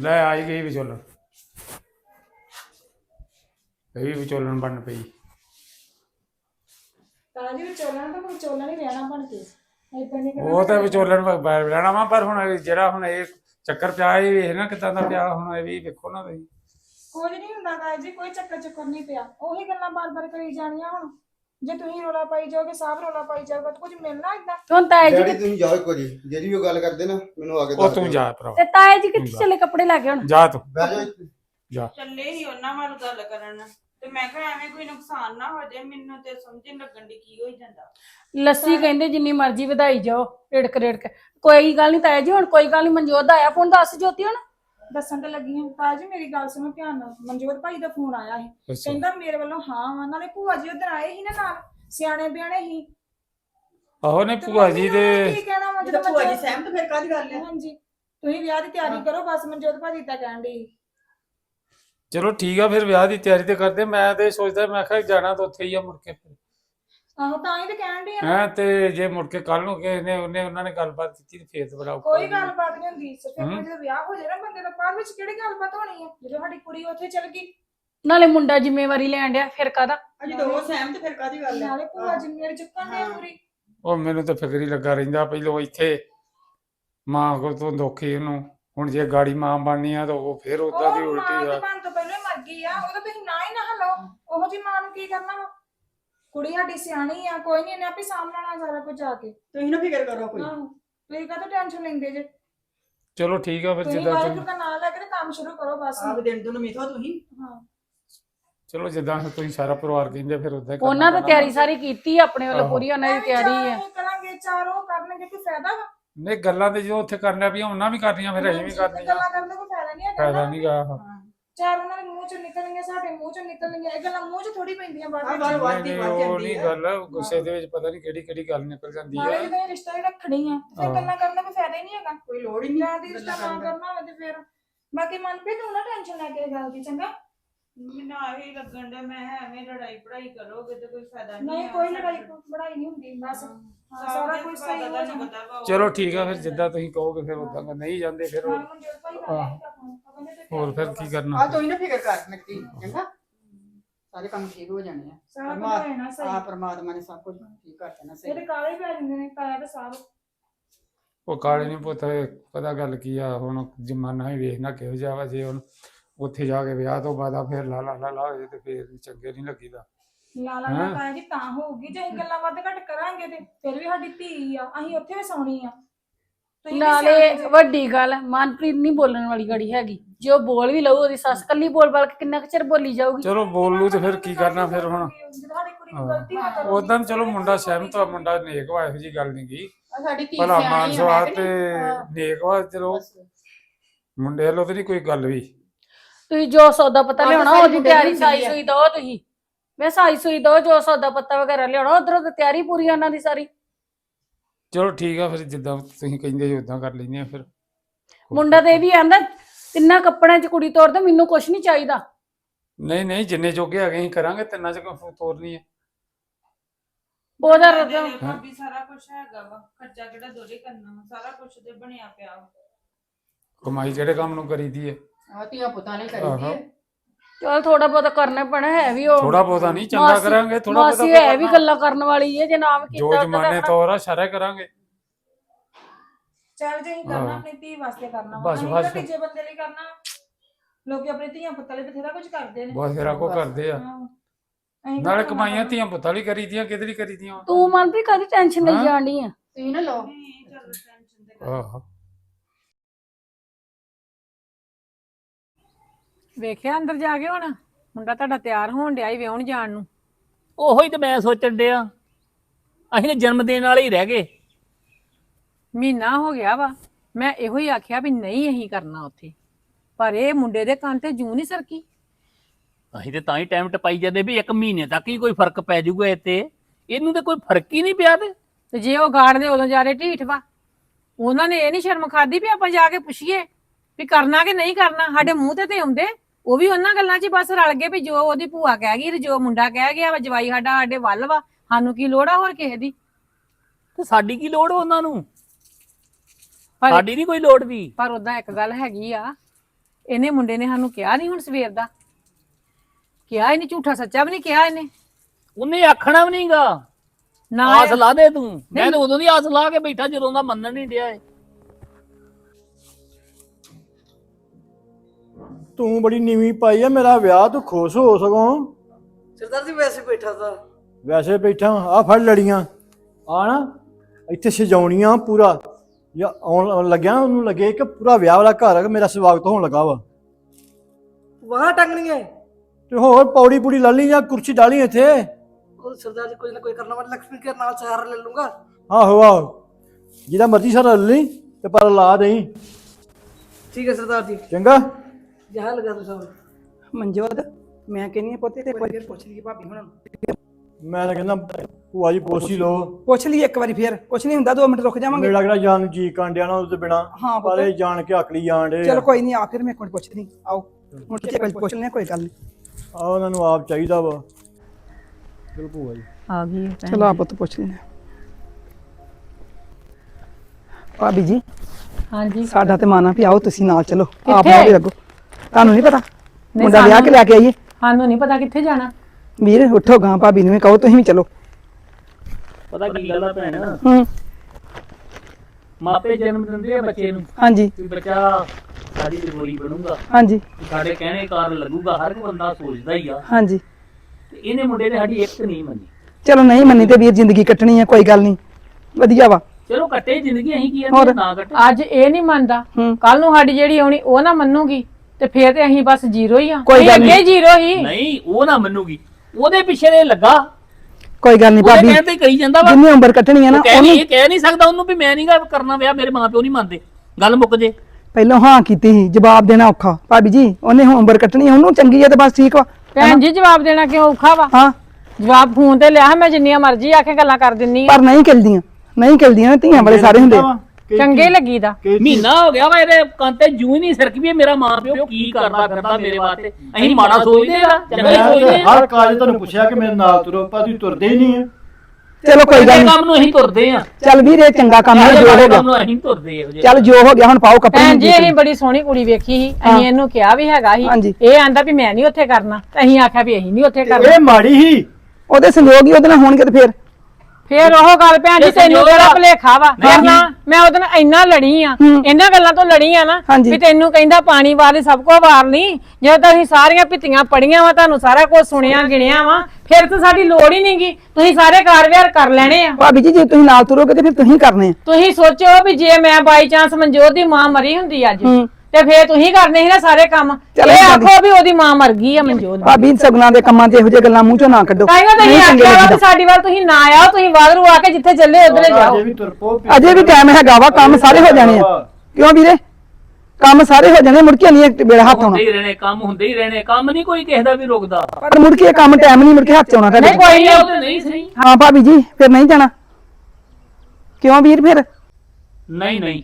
ਲੈ ਆਈ ਗਈ ਵਿਚੋਲਣ। ਇਹ ਵੀ ਵਿਚੋਲਣ ਬਣ ਪਈ। ਤਾਂ ਜੀ ਵਿਚੋਲਣ ਤਾਂ ਵਿਚੋਲਣ ਹੀ ਰਹਿਣਾ ਬਣ ਕੇ। ਇਦਾਂ ਨਹੀਂ ਉਹ ਤਾਂ ਵਿਚੋਲਣ ਬ- ਬ- ਰਹਿਣਾ ਵਾ ਪਰ ਹੁਣ ਜਿਹੜਾ ਹੁਣ ਇਹ ਚੱਕਰ ਪਿਆ ਇਹ ਵੇਖ ਨਾ ਕਿਦਾਂ ਦਾ ਪਿਆ ਹੁਣ ਇਹ ਵੀ ਵੇਖੋ ਨਾ ਤੁਸੀਂ। ਕੁਝ ਨਹੀਂ ਹੁੰਦਾ ਗਾ ਜੀ ਕੋਈ ਚੱਕਰ ਚੱਕਰ ਨਹੀਂ ਪਿਆ। ਉਹੀ ਗੱਲਾਂ ਬਾਰ-ਬਾਰ ਕਰੀ ਜਾਣੀਆਂ ਹੁਣ। ਜੇ ਤੁਸੀਂ ਰੋਲਾ ਪਾਈ ਜਾਓਗੇ ਸਾਹਬ ਰੋਲਾ ਪਾਈ ਜਾਓਗੇ ਤਾਂ ਕੁਝ ਮਿਲਣਾ ਇਦਾਂ ਹੁਣ ਤਾਏ ਜੀ ਡੈਡੀ ਤੁਸੀਂ ਜਾਓ ਇੱਕ ਵਾਰੀ ਜਿਹੜੀ ਵੀ ਉਹ ਗੱਲ ਕਰਦੇ ਨਾ ਮੈਨੂੰ ਆ ਕੇ ਉਹ ਦੱਸ ਤੂੰ ਦਿਓ। ਜਾ ਭਰਾ। ਤੇ ਤਾਏ ਜੀ ਕਿੱਥੇ ਚਲੇ ਕੱਪੜੇ ਲੈ ਕੇ ਹੁਣ? ਜਾ ਤੂੰ। ਬਹਿ ਜਾਓ ਇੱਥੇ। ਜਾ। ਚੱਲੇ ਹੀ ਉਹਨਾਂ ਵੱਲ ਗੱਲ ਕਰਨ। ਤੇ ਮੈਂ ਕਿਹਾ ਐਵੇਂ ਕੋਈ ਨੁਕਸਾਨ ਨਾ ਹੋ ਜਾਏ ਮੈਨੂੰ ਤੇ ਸਮਝ ਨੀ ਲੱਗਣ ਦੀ ਕੀ ਹੋਈ ਜਾਂਦਾ। ਲੱਸੀ ਕਹਿੰਦੇ ਜਿੰਨੀ ਮਰਜ਼ੀ ਵਧਾਈ ਜਾਓ ਢਿੜਕ ਢਿੜਕ ਕੋਈ ਗੱਲ ਨਹੀਂ ਤਾਏ ਜੀ ਹੁਣ ਕੋਈ ਗੱਲ ਨਹੀਂ ਮਨਜੋਤ ਦਾ ਆਇਆ ਫੋਨ ਦੱਸ ਜੋਤੀ ਹੁਣ। ਦੱਸਣ ਤੇ ਲੱਗੀ ਹਾਂ ਤਾਂ ਜੀ ਮੇਰੀ ਗੱਲ ਸੁਣੋ ਧਿਆਨ ਨਾਲ ਮਨਜੋਤ ਭਾਈ ਦਾ ਫੋਨ ਆਇਆ ਸੀ। ਅੱਛਾ। ਕਹਿੰਦਾ ਮੇਰੇ ਵੱਲੋਂ ਹਾਂ ਵਾ ਨਾਲੇ ਭੂਆ ਜੀ ਉਧਰ ਆਏ ਸੀ ਨਾ ਨਾਲ ਸਿਆਣੇ ਬਿਆਣੇ ਸੀ। ਆਹੋ ਨੇ ਤੇ ਭੂਆ ਜੀ ਦੇ ਨੇ ਕੀ ਕਹਿਣਾ ਵਾ ਜਦੋਂ ਜਦੋਂ ਭੂਆ ਜੀ ਮਨਜੋਤ- ਸਹਿਮਤ ਫਿਰ ਕਾਹਦੀ ਗੱਲ ਹੈ? ਹਾਂਜੀ ਤੁਸੀਂ ਵਿਆਹ ਦੀ ਤਿਆਰੀ ਕਰੋ ਬਸ ਮਨਜੋਤ ਭਾਜੀ ਤਾਂ ਕਹਿਣ ਦੀ ਚਲੋ ਠੀਕ ਆ ਫਿਰ ਵਿਆਹ ਦੀ ਤਿਆਰੀ ਤੇ ਕਰਦੇ ਮੈਂ ਤੇ ਸੋਚਦਾ ਮੈਂ ਕਿਹਾ ਜਾਣਾ ਤਾਂ ਉੱਥੇ ਹੀ ਆ ਮੁੜ ਕੇ ਫਿਰ। ਆਹੋ ਤਾਂ ਹੀ ਤਾਂ ਕਹਿਣ ਦੀ ਆ ਹੈ ਤੇ ਜੇ ਮੁੜ ਕੇ ਕੱਲ ਨੂੰ ਕਿਸੇ ਨੇ ਉਹਨੇ ਉਹਨਾਂ ਨੇ ਗੱਲਬਾਤ ਕੀਤੀ ਤੇ ਫੇਰ ਤਾਂ ਬੜਾ ਔਖਾ ਕੋਈ ਹੋ ਜਾਊ। ਗੱਲਬਾਤ ਨਹੀਂ ਹੁੰਦੀ ਸਿਰਫ ਹਮ। ਜਦੋਂ ਵਿਆਹ ਹੋ ਜਾਏ ਨਾ ਬੰਦੇ ਦਾ ਬਾਅਦ ਵਿੱਚ ਕਿਹੜੀ ਗੱਲਬਾਤ ਹੋਣੀ ਹੈ ਜਦੋਂ ਸਾਡੀ ਕੁੜੀ ਉੱਥੇ ਚਲ ਗਈ। ਨਾਲੇ ਮੁੰਡਾ ਜ਼ਿੰਮੇਵਾਰੀ ਲੈਣ ਡਿਆ ਫਿਰ ਕਾਦਾ ਅਜੇ ਉਹ ਸਹਿਮਤ ਫਿਰ ਕਾਹਦੀ ਗੱਲ ਹੈ ਨਾਲੇ ਭੂਆ ਜ਼ਿੰਮੇਵਾਰੀ ਚੁੱਕਣ ਦੇ ਪੂਰੀ। ਉਹ ਮੈਨੂੰ ਤਾਂ ਫਿਕਰ ਹੀ ਲੱਗਾ ਰਹਿੰਦਾ ਪਹਿਲੋਂ ਇੱਥੇ ਮਾਂ ਕੋਲ ਤੋਂ ਦੁੱਖੀ ਉਹਨੂੰ। ਹੁਣ ਜੇ ਗਾੜੀ ਮਾਂ ਬਣਨੀ ਆ ਤਾਂ ਉਹ ਫੇਰ ਉਦਾਂ ਦੀ ਉਹ ਮਾਂ ਉਲਟੀ ਦੀ ਆ। ਬਣ ਤੋਂ ਪਹਿਲਾਂ ਹੀ ਮਰ ਗਈ ਆ ਉਹ ਤਾਂ ਤੁਸੀਂ ਨਾ ਹੀ ਨਾ ਹਲੋ। ਉਹੋ ਜੀ ਮਾਂ ਨੂੰ ਕੀ ਕਰਨਾ ਵਾ? ਕੁੜੀ ਸਾਡੀ ਸਿਆਣੀ ਆ ਕੋਈ ਨਹੀਂ ਇਹਨੇ ਆਪੇ ਸਾਹਮਣਾ ਸਾਰਾ ਕੁਝ ਆ ਕੇ। ਤੁਸੀਂ ਨਾ ਫਿਕਰ ਕਰੋ ਕੋਈ। ਆਹੋ ਤੁਸੀਂ ਕਾਹਤੋਂ ਟੈਨਸ਼ਨ ਲੈਂਦੇ ਜੇ? ਚਲੋ ਠੀਕ ਆ ਫਿਰ ਤੁਸੀਂ ਜਿੱਦਾਂ ਵਾਹਿਗੁਰੂ ਤੁਸੀਂ ਦਾ ਨਾਮ ਲੈ ਕੇ ਤੇ ਕੰਮ ਸ਼ੁਰੂ ਕਰੋ ਬਸ। ਆਪ ਦਿਨ ਦੁਨ ਮਿਥੋ ਤੁਸੀਂ। ਹਾਂ। ਚਲੋ ਜਿੱਦਾਂ ਤੁਸੀਂ ਸਾਰਾ ਪਰਿਵਾਰ ਕਹਿੰਦੇ ਫਿਰ ਉਦਾਂ ਹੀ ਕਰਨਾ ਉਹਨਾਂ ਤਾਂ ਪੈਣਾ। ਤਿਆਰੀ ਸਾਰੀ ਕੀਤੀ ਆ ਆਪਣੇ ਵੱਲੋਂ ਆਹੋ। ਪੂਰੀ ਉਹਨਾਂ ਦੀ ਤਿਆਰੀ ਆ। ਕਰਾਂਗੇ ਚਾਰ ਕਰਨਗੇ ਕੋਈ ਫਾਇਦਾ ਵਾ? ਨਹੀਂ ਗੱਲਾਂ ਤੇ ਜੋ ਉੱਥੇ ਕਰਨੀਆਂ ਪਈਆਂ ਉਹਨਾਂ ਵੀ ਕਰਨੀਆਂ ਫਿਰ ਅਸੀਂ ਵੀ ਕਰਨੀਆਂ। ਗੱਲਾਂ ਕਰਨ ਦਾ ਕੋਈ ਫਾਇਦਾ ਨਹੀਂ ਹੈਗਾ ਫਾਇਦਾ ਨਾ। ਨਹੀਂ ਗਾ ਚਾਰ ਉਹਨਾਂ ਦੇ ਮੂੰਹ ਚੋਂ ਨਿਕਲਣਗੇ ਸਾਡੇ ਮੂੰਹ ਚੋਂ ਨਿਕਲਣਗੇ ਇਹ ਗੱਲਾਂ ਮੂੰਹ 'ਚ ਥੋੜੀ ਪੈਂਦੀਆਂ ਬਾਅਦ ਵਿੱਚ। ਗੱਲ ਨਹੀਂ ਨਹੀਂ ਉਹ ਜਾਂਦੀ ਨਹੀਂ ਹੈ। ਗੱਲ ਗੁੱਸੇ ਦੇ ਵਿੱਚ ਪਤਾ ਨਹੀਂ ਕਿਹੜੀ ਕਿਹੜੀ ਗੱਲ ਨਿਕਲ ਜਾਂਦੀ ਨਾਲੇ ਹੈ ਜਦੋਂ ਇਹ ਰਿਸ਼ਤਾ ਹੀ ਰੱਖਣੀ ਆ ਤੇ ਫਿਰ ਹਾਂ। ਗੱਲਾਂ ਕਰਨ ਦਾ ਕੋਈ ਫਾਇਦਾ ਹੀ ਨਹੀਂ ਹੈਗਾ। ਕੋਈ ਲੋੜ ਹੀ ਜਾਂ ਦੀ ਨਹੀਂ ਰਿਸ਼ਤਾ ਗੱਲਾਂ ਨਾ ਕਰਨ ਹੋਵੇ ਤੇ ਫਿਰ। ਬਾਕੀ ਮਨਪ੍ਰੀਤ ਤੂੰ ਨਾ ਟੈਨਸ਼ਨ ਲੈ ਕੇ ਇਹ ਗੱਲ ਦੀ ਚੰਗਾ? ਮੈਨੂੰ ਆਹੀ ਲੱਗਣ ਦਾ ਮੈਂ ਕਿਹਾ ਐਵੇਂ ਲੜਾਈ ਪੜਾਈ ਕਰੋਗੇ ਤੇ ਕੋਈ ਫਾਇਦਾ ਨਹੀਂ ਨਹੀਂ ਹੈ ਕੋਈ ਲੜਾਈ। ਬੜਾਈ ਨਹੀਂ ਹੁੰਦੀ ਬਸ। ਹਾਂ, ਸਾਰਾ ਕੁਝ ਸਹੀ ਹੋ ਉਹ- ਚਲੋ ਠੀਕ ਆ ਫਿਰ ਜਿੱਦਾਂ ਤੁਸੀਂ ਕਹੋਗੇ ਫਿਰ ਉਦਾਂ ਨਹੀਂ ਜਾਂਦੇ ਫਿਰ ਉਹ- ਮਨਜੋਤ ਭਾਈ ਹਾਂ। ਨਾਲ ਹੀ ਤੇ ਹੋਰ ਫਿਰ ਕੀ ਕਰੋ ਕਰਨਾ? ਆ ਤੁਸੀਂ ਨਾ ਫਿਕਰ ਕਰ ਮਿੱਟੀ ਚੰਗਾ? ਸਾਰੇ ਕੰਮ ਠੀਕ ਹੋ ਜਾਣੇ ਆ। ਸਾਰਾ ਕੁਝ ਆ ਪਰਮਾਤਮਾ ਨੇ ਸਭ ਕੁਝ ਠੀਕ ਕਰ ਦੇਣਾ ਸਹੀ। ਇਹਦੇ ਕਾਲੇ ਪੈ ਜਾਂਦੇ ਨੇ ਕਾਇਆ ਤੇ ਸਾਬ ਉਹ ਕਾਲੇ ਨਹੀਂ ਪੁੱਤ ਪਤਾ ਗੱਲ ਕੀ ਆ ਹੁਣ ਜ਼ਮਾਨਾ ਹੀ ਵੇਖਣਾ ਕਿਹੋ ਜਿਹਾ ਵਾ ਜੇ ਹੁਣ ਉੱਥੇ ਜਾ ਕੇ ਵਿਆਹ ਤੋਂ ਬਾਅਦ ਆ ਫਿਰ ਲਾ ਲਾ ਲਾ ਲਾ ਹੋਏ ਤੇ ਫਿਰ ਚੰਗੇ ਨਹੀਂ ਲੱਗੀਦਾ। ਲਾਲਾ ਹਾਂ। ਨਾ ਕਾਇਆ ਜੀ ਤਾਂ ਹੋਊਗੀ ਜੇ ਅਸੀਂ ਗੱਲਾਂ ਵੱਧ ਘੱਟ ਕਰਾਂਗੇ ਤੇ ਫਿਰ ਵੀ ਸਾਡੀ ਧੀ ਆ ਅਸੀਂ ਉੱਥੇ ਵੀ ਸੌਣੀ ਆ। ਤੁਸੀਂ ਵੀ ਨਾਲੇ ਜੇ। ਵੱਡੀ ਗੱਲ ਮਨਪ੍ਰੀਤ ਨਹੀਂ ਬੋਲਣ ਵਾਲੀ ਗੜੀ ਹੈਗੀ ਜੇ ਉਹ ਬੋਲ ਵੀ ਲਊ ਉਹਦੀ ਸੱਸ ਕੱਲੀ ਬੋਲ ਬਲ ਕੇ ਕਿੰਨਾ ਕੁ ਚਿਰ ਬੋਲੀ ਜਾਊਗੀ ਚਲੋ ਬੋਲ ਲੂ ਤੇ ਫਿਰ ਕੀ ਕਰਨਾ ਫਿਰ ਹੁਣ ਜਦੋਂ ਸਾਡੀ ਕੁੜੀ ਹਾਂ। ਨੂੰ ਗਲਤੀ ਨਾ ਕਰੂਗੀ, ਉਦਾਂ ਚਲੋ ਮੁੰਡਾ ਸਹਿਮਤ ਆ ਮੁੰਡਾ ਨੇਕ ਵਾ ਇਹੋ ਜੀ ਗੱਲ ਨਹੀਂ ਗੀ ਆ ਸਾਡੀ ਭਲਾ ਸਿਆਣੀ ਆ, ਮਾਨਸਵਾ ਮੈਂ ਤੇ ਨੇਕ ਵਾ ਚਲੋ। ਮੁੰਡੇ ਵੱਲੋਂ ਤੇ ਨਹੀਂ ਕੋਈ ਗੱਲ ਵੀ ਤੁਸੀਂ ਜੋ ਸੌਦਾ ਪੱਤਾ ਲਿਆਉਣਾ ਉਹਦੀ ਤਿਆਰੀ ਸਾਈ ਹੁੰਦੀ ਆ। ਸੂਈ ਦੋ ਤੁਸੀਂ ਵੇ ਸਾਈ ਸੂਈ ਦੋ ਜੋ ਸੌਦਾ ਪੱਤਾ ਵਗੈਰਾ ਲਿਆਉਣਾ ਉਧਰੋਂ ਤਾਂ ਤਿਆਰੀ ਪੂਰੀ ਆ ਉਹਨਾਂ ਦੀ ਸਾਰੀ ਚਲੋ ਠੀਕ ਆ ਫਿਰ ਜਿੱਦਾਂ ਤੁਸੀਂ ਕਹਿੰਦੇ ਜੀ ਉਦਾਂ ਕਰ ਲੈਂਦੇ ਆ ਫਿਰ। ਮੁੰਡਾ ਤੇ ਇਹ ਵੀ ਆਂਦਾ ਤਿੰਨਾਂ ਕੱਪੜਿਆਂ ਚ ਕੁੜੀ ਤੋਰ ਦੇ ਮੈਨੂੰ ਕੁਛ ਨਹੀਂ ਚਾਹੀਦਾ। ਨਹੀਂ ਨਹੀਂ ਜਿੰਨੇ ਜੋਗੇ ਹੈਗੇ ਅਸੀਂ ਕਰਾਂਗੇ ਤਿੰਨਾਂ ਚ ਕੋਈ ਤੋਰਨੀ ਹੈ ਉਹਦਾ ਰੱਦਾ ਭਾਬੀ ਸਾਰਾ ਕੁਝ ਹੈਗਾ ਵਾ। ਖਰਚਾ ਕਿਹੜਾ ਦੋਰੇ ਕਰਨਾ ਵਾ ਸਾਰਾ ਕੁਝ ਤੇ ਬਣਿਆ ਪਿਆ ਵਾ। ਕਮਾਈ ਜਿਹੜੇ ਕੰਮ ਨੂੰ ਕਰੀਦੀ ਹੈ ਆ ਧੀਆਂ ਪੁੱਤਾਂ ਨੇ ਕਰੀ ਆਹਾ। ਦੀ ਚਲ ਥੋੜਾ ਬਹੁਤਾ ਕਰਨਾ ਪੈਣਾ ਹੈ ਵੀ ਉਹ ਥੋੜਾ ਬਹੁਤਾ ਨਹੀਂ ਚੰਗਾ ਮਾਸੀ- ਕਰਾਂਗੇ ਥੋੜਾ ਮਾਸੀ ਬਹੁਤਾ ਹੈ ਵੀ ਗੱਲਾਂ ਕਰਨ ਵਾਲੀ ਹੈ ਜੇ ਨਾ ਵੀ ਜੋ ਕੀਤਾ ਤਾਂ ਜਮਾਨੇ। ਤੌਰ ਆ ਸਾਰਾ ਕਰਾਂਗੇ ਚੱਲ ਜੇ ਅਸੀਂ ਕਰਨਾ ਹਾਂ। ਆਪਣੀ ਧੀ ਵਾਸਤੇ ਕਰਨਾ ਬਸ, ਅਸੀਂ ਬਸ। ਤਾਂ ਤੀਜੇ ਬੰਦੇ ਲਈ ਕਰਨਾ ਲੋਕੀ ਆਪਣੇ ਧੀਆਂ ਪੁੱਤਾਂ ਲਈ ਬਥੇਰਾ ਕੁਝ ਕਰਦੇ ਨੇ ਬਹੁਤ ਫੇਰਾ ਕੋ ਕਰਦੇ ਆ ਹਾਂ। ਅਸੀਂ ਨਾਲੇ ਕਿਹੜਾ ਕਮਾਈਆਂ? ਧੀਆਂ ਪੁੱਤਾਂ ਲਈ ਕਰੀਦੀਆਂ ਕਿਹਦੇ ਲਈ ਕਰੀਦੀਆਂ ਤੂੰ ਮਨ ਵੀ ਕਦੀ ਟੈਨਸ਼ਨ ਹਾਂ? ਨਹੀਂ ਜਾਣੀ ਆ ਤੁਸੀਂ ਨਾ ਲਓ ਨਹੀਂ ਚਲੋ ਟੈਨਸ਼ਨ ਤੇ ਕਰ ਆਹੋ ਵੇਖਿਆ ਅੰਦਰ ਜਾ ਕੇ ਹੁਣ? ਮੁੰਡਾ ਤੁਹਾਡਾ ਤਿਆਰ ਹੋਣ ਡਿਆ ਹੀ ਵਿਆਹਣ ਜਾਣ ਨੂੰ। ਉਹੋ ਹੀ ਤੇ ਮੈਂ ਸੋਚਣ ਡਿਆ। ਅਸੀਂ ਨੇ ਜਨਮ ਦੇਣ ਵਾਲੇ ਹੀ ਰਹਿ ਗਏ। ਮਹੀਨਾ ਹੋ ਗਿਆ ਵਾ। ਮੈਂ ਇਹੋ ਹੀ ਆਖਿਆ ਵੀ ਨਹੀਂ ਅਸੀਂ ਕਰਨਾ ਉੱਥੇ। ਪਰ ਇਹ ਮੁੰਡੇ ਦੇ ਕੰਨ ਤੇ ਜੂ ਨਹੀਂ ਸਰਕੀ। ਅਸੀਂ ਤੇ ਤਾਂ ਹੀ ਟਾਈਮ ਟਪਾਈ ਜਾਂਦੇ ਵੀ ਇੱਕ ਮਹੀਨੇ ਤੱਕ ਹੀ ਕੋਈ ਫ਼ਰਕ ਪੈ ਜਾਊਗਾ ਇੱਥੇ ਇਹਨੂੰ ਤੇ ਕੋਈ ਫ਼ਰਕ ਹੀ ਨਹੀਂ ਪਿਆ ਤੇ। ਤੇ ਜੇ ਉਹ ਗਾੜ ਦੇ ਉਦੋਂ ਜਾ ਰਹੇ ਢੀਠ ਵਾ ਉਹਨਾਂ ਨੇ ਇਹ ਨਹੀਂ ਸ਼ਰਮ ਖਾਦੀ ਵੀ ਆਪਾਂ ਜਾ ਕੇ ਪੁੱਛੀਏ ਵੀ ਕਰਨਾ ਕਿ ਨਹੀਂ ਕਰਨਾ? ਸਾਡੇ ਮੂੰਹ ਤੇ ਤੇ ਆਉਂਦੇ। ਉਹ ਵੀ ਉਹਨਾਂ ਗੱਲਾਂ 'ਚ ਹੀ ਬਸ ਰਲ ਗਏ ਵੀ ਜੋ ਉਹਦੀ ਭੂਆ ਕਹਿ ਗਈ ਤੇ ਜੋ ਮੁੰਡਾ ਕਹਿ ਗਿਆ ਵਾ ਜਵਾਈ ਸਾਡਾ ਸਾਡੇ ਵੱਲ ਵਾ ਸਾਨੂੰ ਕੀ ਲੋੜ ਆ ਹੋਰ ਕਿਸੇ ਦੀ? ਤੇ ਸਾਡੀ ਕੀ ਲੋੜ ਉਹਨਾਂ ਨੂੰ? ਪਰ ਸਾਡੀ ਨਹੀਂ ਕੋਈ ਲੋੜ ਵੀ। ਪਰ ਉਦਾਂ ਇੱਕ ਗੱਲ ਹੈਗੀ ਆ ਇਹਨੇ ਮੁੰਡੇ ਨੇ ਸਾਨੂੰ ਕਿਹਾ ਨਹੀਂ ਹੁਣ ਸਵੇਰ ਦਾ। ਕਿਹਾ ਇਹਨੇ ਝੂਠਾ ਸੱਚਾ ਵੀ ਨਹੀਂ ਕਿਹਾ ਇਹਨੇ। ਉਹਨੇ ਆਖਣਾ ਵੀ ਨਹੀਂਗਾ ਨਾ ਆਸ ਲਾ ਦੇ ਤੂੰ। ਮੈਂ ਤਾਂ ਉਦੋਂ ਦੀ ਆਸ ਲਾ ਕੇ ਬੈਠਾ ਜਦੋਂ ਦਾ ਮੰਨਣ ਨਹੀਂ ਡਿਆ ਏ ਤੂੰ ਬੜੀ ਨੀਵੀਂ ਪਾਈ ਆ ਮੇਰਾ ਵਿਆਹ ਤੂੰ ਖੁਸ਼ ਹੋ ਸਗੋਂ ਸਰਦਾਰ ਜੀ ਵੈਸੇ ਬੈਠਾ ਤਾਂ। ਵੈਸੇ ਬੈਠਾ ਆ ਫੜ ਲੜੀਆਂ। ਆ ਨਾ ਇੱਥੇ ਸਜਾਉਣੀਆਂ ਪੂਰਾ। ਜਾਂ ਆਉਣ ਲੱਗਿਆ ਉਹਨੂੰ ਲੱਗੇ ਕਿ ਪੂਰਾ ਵਿਆਹ ਵਾਲਾ ਘਰ ਕਿ ਮੇਰਾ ਸਵਾਗਤ ਹੋਣ ਲੱਗਾ ਵਾ। ਵਹਾਂ ਟੰਗਣੀ ਹੈ ਤੇ ਹੋਰ ਪੌੜੀ ਪੂੜੀ ਲਾ ਲਈ ਜਾਂ ਕੁਰਸੀ ਡਾਲੀ ਇੱਥੇ? ਉਹ ਸਰਦਾਰ ਜੀ ਕੋਈ ਨਾ ਕੋਈ ਕਰਨਾ ਮੈਂ ਲక్ష్ਮੀ ਕੇ ਨਾਲ ਸਹਾਰਾ ਲੈ ਲੂੰਗਾ ਆਹੋ ਆਹੋ। ਜਿਹਦਾ ਮਰਜ਼ੀ ਸਾਰਾ ਲੈ ਲਈ ਤੇ ਪਰ ਲਾ ਦੇਈ। ਠੀਕ ਹੈ ਸਰਦਾਰ ਜੀ। ਚੰਗਾ। ਜਹਾਂ ਲਗਾ ਦੋ ਸਭ ਮਨਜੋਤ ਮੈਂ ਕਹਿੰਨੀ ਆ ਪੋਤੇ ਤੇ ਕੋਈ ਪੁੱਛ ਲਈ ਭਾਬੀ ਹੁਣ ਮੈਂ ਤਾਂ ਕਹਿੰਦਾ ਭੂਆ ਜੀ ਪੁੱਛ ਹੀ ਲੋ ਪੁੱਛ ਲਈ ਇੱਕ ਵਾਰੀ ਫੇਰ। ਕੁਛ ਨਹੀਂ ਹੁੰਦਾ 2 ਮਿੰਟ ਰੁਕ ਜਾਵਾਂਗੇ। ਮੇਰਾ ਕਿਹੜਾ ਜਾਨ ਨੂੰ ਜੀ ਕਾਂਡਿਆ ਨਾ ਉਹਦੇ ਬਿਨਾ। ਹਾਂ ਪੁੱਤ। ਇਹ ਜਾਣ ਕੇ ਆਕਲੀ ਜਾਣ ਡੇ ਚਲੋ ਕੋਈ ਨਹੀਂ ਆ ਫਿਰ ਮੈਂ ਕੋਈ ਪੁੱਛਦੀ ਆਓ ਹੁਣ ਤੇ ਕੋਈ ਪੁੱਛ ਲੈਣੇ ਕੋਈ ਗੱਲ ਨਹੀਂ ਆ ਉਹਨਾਂ ਨੂੰ ਆਪ ਚਾਹੀਦਾ ਵਾ। ਚਲ ਭੂਆ ਜੀ। ਆ ਗਈ ਚਲੋ ਆਪ ਪੁੱਤ ਪੁੱਛ ਲੈਣੇ ਭਾਬੀ ਜੀ ਹਾਂਜੀ। ਸਾਡਾ ਤੇ ਮਾਨਾ ਵੀ ਆਓ ਤੁਸੀਂ ਨਾਲ ਚਲੋ। ਆਪ? ਨਾਲ ਵੀ ਲੱਗੋ। ਤੁਹਾਨੂੰ ਨਹੀਂ ਪਤਾ? ਮੁੰਡਾ ਵਿਆਹ ਕੇ ਲੈ ਕੇ ਆਈਏ। ਸਾਨੂੰ ਨਹੀਂ ਪਤਾ ਕਿੱਥੇ ਜਾਣਾ। ਵੀਰ ਉੱਠੋ ਗਾਂ ਭਾਬੀ ਨੂੰ ਵੀ ਕਹੋ ਤੁਸੀਂ ਵੀ ਚਲੋ। ਪਤਾ ਕੀ ਗੱਲ ਆ ਭੈਣ? ਹੂੰ। ਮਾਪੇ ਜਨਮ ਦਿੰਦੇ ਆ ਬੱਚੇ ਨੂੰ। ਹਾਂਜੀ। ਵੀ ਬੱਚਾ ਸਾਡੀ ਜ਼ਰੂਰੀ ਬਣੂਗਾ। ਹਾਂਜੀ। ਸਾਡੇ ਕਹਿਣੇ ਕਾਰਨ ਲੱਗੂਗਾ ਹਰ ਇੱਕ ਬੰਦਾ ਸੋਚਦਾ ਹੀ ਆ। ਹਾਂਜੀ। ਤੇ ਇਹਨੇ ਮੁੰਡੇ ਨੇ ਸਾਡੀ ਇੱਕ ਨਹੀਂ ਮੰਨੀ। ਚਲੋ ਨਹੀਂ ਮੰਨੀ ਤੇ ਵੀਰ ਜ਼ਿੰਦਗੀ ਕੱਟਣੀ ਹੈ ਕੋਈ ਗੱਲ ਨਹੀਂ। ਵਧੀਆ ਵਾ। ਚਲੋ ਕੱਟੇ ਜ਼ਿੰਦਗੀ ਅਸੀਂ ਕੀ ਹੋਰ? ਕਹਿੰਦੇ ਨਾ ਕੱਟੇ। ਅੱਜ ਇਹ ਨਹੀਂ ਮੰਨਦਾ। ਹੂੰ। ਕੱਲ ਨੂੰ ਸਾਡੀ ਜਿਹੜੀ ਆਉਣੀ ਉਹ ਨਾ ਮੰਨੂਗੀ। ਤੇ ਫੇਰ ਤੇ ਅਸੀਂ ਬਸ ਜ਼ੀਰੋ ਹੀ ਆ। ਕੋਈ ਗੱਲ ਅੱਗੇ ਨਹੀਂ। ਜ਼ੀਰੋ ਹੀ। ਨਹੀਂ ਉਹ ਨਾ ਮੰਨੂਗੀ। ਉਹਦੇ ਪਿੱਛੇ ਦੇ ਲੱਗਾ ਕੋਈ ਗੱਲ ਨਹੀਂ ਉਹਦੇ ਭਾਬੀ ਕਹਿਣ ਤੇ ਹੀ ਕਰੀ ਜਾਂਦਾ ਵਾ। ਜਿੰਨੀ ਉਮਰ ਕੱਟਣੀ ਹੈ ਨਾ ਉਹ ਕਹਿ ਉਹਨੂੰ ਨਹੀਂ ਇਹ ਕਹਿ ਨਹੀਂ ਸਕਦਾ ਉਹਨੂੰ ਵੀ ਮੈਂ ਨਹੀਂਗਾ ਕਰਨਾ ਵਿਆਹ ਮੇਰੇ ਮਾਂ ਪਿਓ ਨਹੀਂ ਮੰਨਦੇ। ਗੱਲ ਮੁੱਕ ਜੇ। ਪਹਿਲਾਂ ਹਾਂ ਕੀਤੀ ਸੀ ਜਵਾਬ ਦੇਣਾ ਔਖਾ। ਭਾਬੀ ਜੀ ਉਹਨੇ ਹੁਣ ਉਮਰ ਕੱਟਣੀ ਹੈ ਉਹਨੂੰ ਚੰਗੀ ਹੈ ਤੇ ਬਸ ਠੀਕ ਵਾ। ਭੈਣ ਜੀ ਜਵਾਬ ਦੇਣਾ ਕਿਉਂ ਔਖਾ ਵਾ? ਹਾਂ। ਜਵਾਬ ਫੋਨ ਤੇ ਲਿਆ ਮੈਂ ਜਿੰਨੀਆਂ ਮਰਜ਼ੀ ਆ ਕੇ ਗੱਲਾਂ ਕਰ ਦਿੰਨੀ ਆ। ਪਰ ਨਹੀਂ ਕਿਲਦੀਆਂ ਨਹੀਂ ਕਿਲਦੀਆਂ ਧੀਆਂ ਵਾਲੇ ਸਾਰੇ ਹੁੰਦੇ ਆ। ਚੰਗੇ ਲੱਗੀਦਾ। ਮਹੀਨਾ ਹੋ ਗਿਆ ਵਾ ਇਹਦੇ ਕੰਨ ਤੇ ਜੂ ਹੀ ਨਹੀਂ ਸਰਕ ਵੀ ਇਹ ਮੇਰਾ ਮਾਂ ਪਿਓ ਕੀ ਕਰਦਾ ਕਰਦਾ ਮੇਰੇ ਵਾਸਤੇ? ਅਸੀਂ ਮਾੜਾ ਸੋਚਦੇ ਆ। ਚੰਗਾ ਹੀ ਸੋਚਦੇ ਆ ਹਰ ਕਾਜ ਤੁਹਾਨੂੰ ਪੁੱਛਿਆ ਕਿ ਮੇਰੇ ਨਾਲ ਤੁਰੋ ਪਰ ਤੁਸੀਂ ਤੁਰਦੇ ਹੀ ਨਹੀਂ ਆ। ਚਲੋ ਕੋਈ ਗੱਲ ਨਹੀਂ ਕੰਮ ਨੂੰ ਅਸੀਂ ਤੁਰਦੇ ਆ ਚੱਲ ਵੀਰ ਇਹ ਚੰਗਾ ਕੰਮ ਹੈ ਜੋ ਹੋ ਗਿਆ ਕੰਮ ਨੂੰ ਅਸੀਂ ਤੁਰਦੇ ਆ ਚੱਲ ਜੋ ਹੋ ਗਿਆ ਹੁਣ ਪਾਓ ਕੱਪੜੇ ਭੈਣ ਜੀ ਅਸੀਂ ਬੜੀ ਸੋਹਣੀ ਕੁੜੀ ਵੇਖੀ ਸੀ। ਅਸੀਂ ਇਹਨੂੰ ਕਿਹਾ ਵੀ ਹੈਗਾ। ਸੀ। ਇਹ ਆਂਦਾ ਵੀ ਮੈਂ ਨਹੀਂ ਉੱਥੇ ਕਰਨਾ। ਤੇ ਅਸੀਂ ਆਖਿਆ ਵੀ ਅਸੀਂ ਨਹੀਂ ਉੱਥੇ ਕਰਨਾ। ਇਹ ਮਾੜੀ ਹੀ ਉਹਦੇ ਸੰਯੋਗ ਹੀ ਉਹਦੇ ਨਾਲ ਹੋਣਗੇ ਤੇ ਫਿਰ। ਫੇਰ ਉਹ ਗੱਲ ਭੈਣ ਜੀ ਤੈਨੂੰ ਕਿਹੜਾ। ਭਲੇਖਾ ਵਾ? ਕਰਨਾ ਮੈਂ ਉਹਦੇ ਨਾਲ ਇੰਨਾ ਲੜੀ ਆ। ਇਹਨਾਂ ਗੱਲਾਂ ਤੋਂ ਲੜੀ ਆ ਨਾ। ਵੀ ਤੈਨੂੰ ਕਹਿੰਦਾ ਪਾਣੀ ਵਾਲੇ ਸਭ ਕੋ ਵਾਰ ਨਹੀਂ। ਜੇ ਤਾਂ ਅਸੀਂ ਸਾਰੀਆਂ ਪਿੱਤੀਆਂ ਪੜੀਆਂ ਵਾ ਤੁਹਾਨੂੰ ਸਾਰਾ ਕੁਝ ਸੁਣਿਆ ਗਿਣਿਆ ਵਾ ਫਿਰ ਤਾਂ ਸਾਡੀ ਲੋੜ ਹੀ ਨਹੀਂਗੀ। ਤੁਸੀਂ ਸਾਰੇ ਕਾਰਵਾਰ ਕਰ ਲੈਣੇ ਆ। ਭਾਬੀ ਜੀ ਜੇ ਤੁਸੀਂ ਨਾਲ ਤੁਰੋਗੇ ਤੇ ਫਿਰ ਤੁਸੀਂ ਕਰਨੇ ਆ। ਤੁਸੀਂ ਸੋਚੋ ਵੀ ਜੇ ਮੈਂ ਬਾਈ ਚਾਂਸ ਮਨਜੋਤ ਦੀ ਮਾਂ ਮਰੀ ਹੁੰਦੀ ਅੱਜ। ਤੇ ਫੇਰ ਤੁਸੀਂ ਕਰਨੇ ਸੀ ਨਾ ਸਾਰੇ ਕੰਮ। ਚਲੋ ਇਹ। ਆਖੋ ਵੀ ਉਹਦੀ ਮਾਂ ਮਰ ਗਈ ਆ ਮਨਜੋਤ ਦੀ ਭਾਬੀ ਸਗਨਾਂ ਦੇ ਕੰਮਾਂ ਤੇ ਇਹੋ ਜਿਹੇ ਗੱਲਾਂ ਮੂੰਹ ਚੋਂ ਨਾ ਕੱਢੋ। ਤਾਈਓ ਤੁਸੀਂ ਨਹੀਂ ਚੰਗੇ ਆਖਿਆ ਵਾ ਵੀ ਲੱਗੀਦਾ। ਸਾਡੀ ਵੱਲ ਤੁਸੀਂ ਨਾ ਆਓ ਤੁਸੀਂ ਵਾਗਰੂ ਆ ਕੇ ਜਿੱਥੇ ਚੱਲੇ ਉਧਰੇ ਜਾਓ। ਅਜੇ ਵੀ ਤੁਰ ਪੋ ਅਜੇ ਵੀ ਟਾਈਮ ਹੈਗਾ ਵਾ ਕੰਮ ਸਾਰੇ ਹੋ ਜਾਣੇ ਆ। ਕਿਉਂ ਵੀਰੇ? ਕੰਮ ਸਾਰੇ ਹੋ ਜਾਣੇ ਮੁੜ ਕੇ ਨਹੀਂ ਇੱਕ ਵੇਲੇ ਹੱਥ ਆਉਣਾ। ਹੁੰਦੇ ਹੀ ਰਹਿਣੇ ਕੰਮ ਹੁੰਦੇ ਹੀ ਰਹਿਣੇ ਕੰਮ ਨਹੀਂ ਕੋਈ ਕਿਸੇ ਦਾ ਵੀ ਰੁਕਦਾ। ਪਰ ਮੁੜ ਕੇ ਇਹ ਕੰਮ ਟਾਈਮ ਨਹੀਂ ਮੁੜ ਕੇ ਹੱਥ 'ਚ ਆਉਣਾ ਤੁਹਾਡੇ ਨਹੀਂ ਕੋਈ ਨਹੀਂ। ਉਹ ਤੇ ਨਹੀਂ ਸਹੀ। ਹਾਂ ਭਾਬੀ ਜੀ ਫਿਰ ਨਹੀਂ ਜਾਣਾ? ਕਿਉਂ ਵੀਰ ਫਿਰ? ਨਹੀਂ ਨਹੀਂ।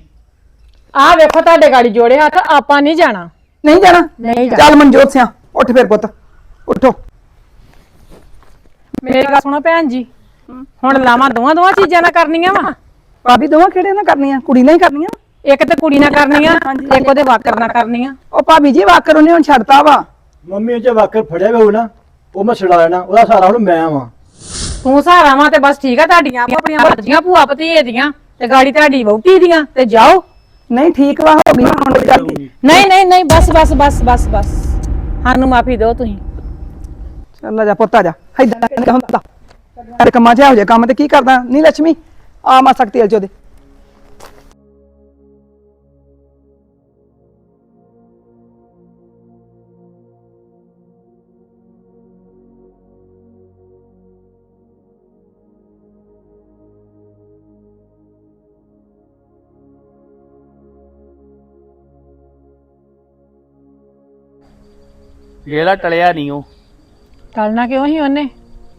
ਆਹ ਵੇਖੋ ਤੁਹਾਡੇ ਗਾੜੀ ਜੋੜੇ ਹੱਥ ਆਪਾਂ ਨਹੀਂ ਜਾਣਾ। ਨਹੀਂ ਜਾਣਾ? ਨਹੀਂ ਜਾਣਾ। ਚੱਲ ਮਨਜੋਤ ਸਿਆ ਉੱਠ ਫਿਰ ਪੁੱਤ ਉੱਠੋ। ਮੇਰੀ ਗੱਲ ਸੁਣੋ ਭੈਣ ਜੀ ਹੁਣ ਲਾਵਾਂ ਦੋਵਾਂ ਦੋਵਾਂ ਚੀਜ਼ਾਂ ਨਾਲ ਕਰਨੀਆਂ ਵਾ। ਭਾਬੀ ਦੋਵਾਂ ਕਿਹੜੇ ਨਾਲ ਕਰਨੀਆਂ? ਕੁੜੀ ਨਾਲ ਹੀ ਕਰਨੀਆਂ? ਇੱਕ ਤੇ ਕੁੜੀ ਨਾਲ ਕਰਨੀਆਂ ਇੱਕ ਉਹਦੇ ਵਾਕਰ ਨਾਲ ਕਰਨੀਆਂ। ਉਹ ਭਾਬੀ ਜੀ ਵਾਕਰ ਉਹਨੇ ਹੁਣ ਛੱਡਤਾ ਵਾ। ਮੰਮੀ ਜੇ ਵਾਕਰ ਫੜਿਆ ਹੋਊ ਨਾ ਉਹ ਮੈਂ ਛਡਾ ਲੈਣਾ ਉਹਦਾ ਸਾਰਾ ਹੁਣ ਮੈਂ ਵਾਂ। ਤੂੰ ਸਹਾਰਾ ਵਾਂ ਤੇ ਬਸ ਠੀਕ ਆ ਤੁਹਾਡੀਆਂ ਆਪੋ ਆਪਣੀਆਂ ਮਰਜ਼ੀਆਂ ਭੂਆ ਭਤੀਏ ਦੀਆਂ ਤੇ ਗਾੜੀ ਤੁਹਾਡੀ ਵਹੁਟੀ ਦੀਆਂ ਤੇ ਜਾਓ। ਨਹੀਂ ਠੀਕ ਵਾ ਹੋ ਗਈ ਹੁਣ ਕੋਈ ਗੱਲ ਨਹੀਂ। ਨਹੀਂ ਨਹੀਂ ਨਹੀਂ ਬਸ ਬਸ ਬਸ ਬਸ ਬਸ। ਸਾਨੂੰ ਮਾਫੀ ਦਿਓ ਤੁਸੀਂ। ਚੱਲ ਜਾ ਪੁੱਤ ਆ ਜਾ। ਏਦਾਂ ਕਹਿੰਦਾ ਹੁੰਦਾ। ਕੰਮਾਂ 'ਚ ਹੋ ਜਾ ਕੰਮ ਤੇ ਕੀ ਕਰਦਾ? ਨਹੀਂ ਲక్ష్ਮੀ? ਆ ਮਾ ਤੇਲ ਚ ਉਹਦੇ। ਜਿਹੜਾ ਟਲਿਆ ਨਹੀਂ ਉਹ। ਟਲਣਾ ਕਿਉਂ ਹੀ ਉਹਨੇ?